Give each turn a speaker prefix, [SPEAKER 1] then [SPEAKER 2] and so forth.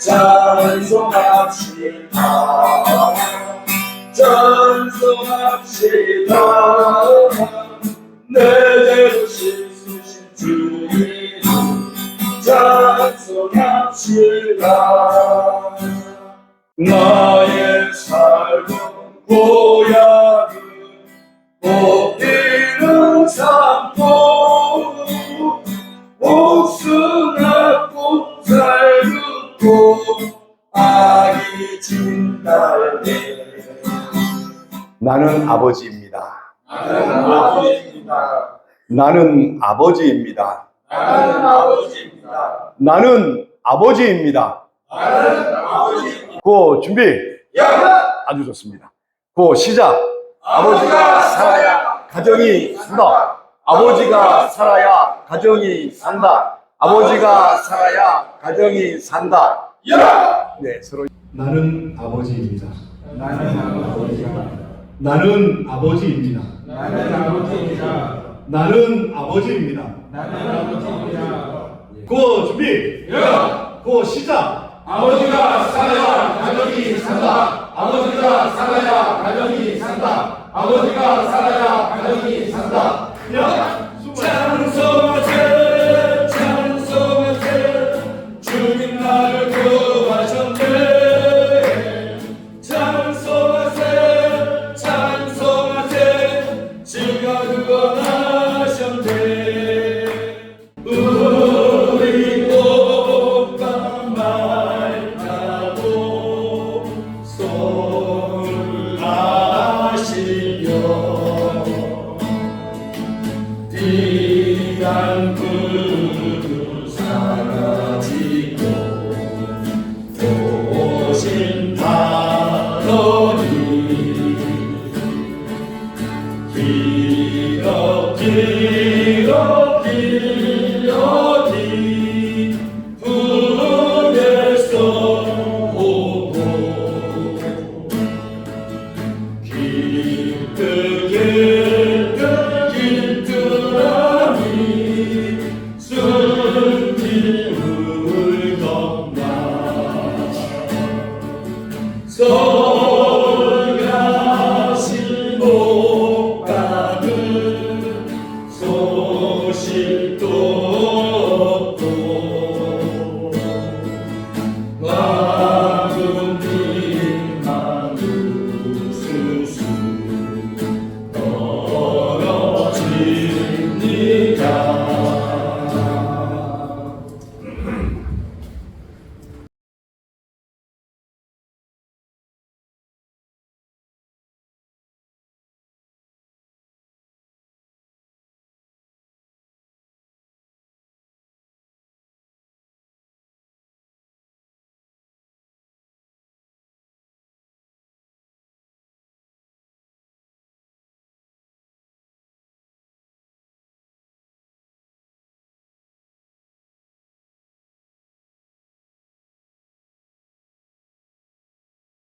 [SPEAKER 1] 찬송합시다. 찬송합시다. 내 죄로 씻으신 주님 찬송합시다. 나의 삶은 고향은 꽃피는 산포 긋고 아기 진달래
[SPEAKER 2] 나는 아버지입니다.
[SPEAKER 1] 나는 아버지입니다
[SPEAKER 2] 나는 아버지입니다.
[SPEAKER 1] 나는 아버지입니다
[SPEAKER 2] 나는 아버지입니다.
[SPEAKER 1] 나는 아버지입니다
[SPEAKER 2] 고 준비.
[SPEAKER 1] 야!
[SPEAKER 2] 아주 좋습니다. 고 시작.
[SPEAKER 1] 아버지가 살아야
[SPEAKER 2] 가정이 산다. 아버지가 살아야 가정이 산다. 아버지가 살아야 가정이 산다.
[SPEAKER 1] 야!
[SPEAKER 2] 네, 서로
[SPEAKER 3] 나는 아버지입니다.
[SPEAKER 1] 나는 아버지입니다
[SPEAKER 3] 나는 아버지입니다.
[SPEAKER 1] 나는 아버지입니다
[SPEAKER 3] 나는 아버지입니다.
[SPEAKER 1] 나는 아버지입니다
[SPEAKER 3] 고 준비. 고 시작.
[SPEAKER 1] 아버지가 살아야 가정이 산다. 아버지가 살아야 가정이 띠간 구두 사라지고 오신 다더니. 길어 길어 길어 서울가실 목각은 소식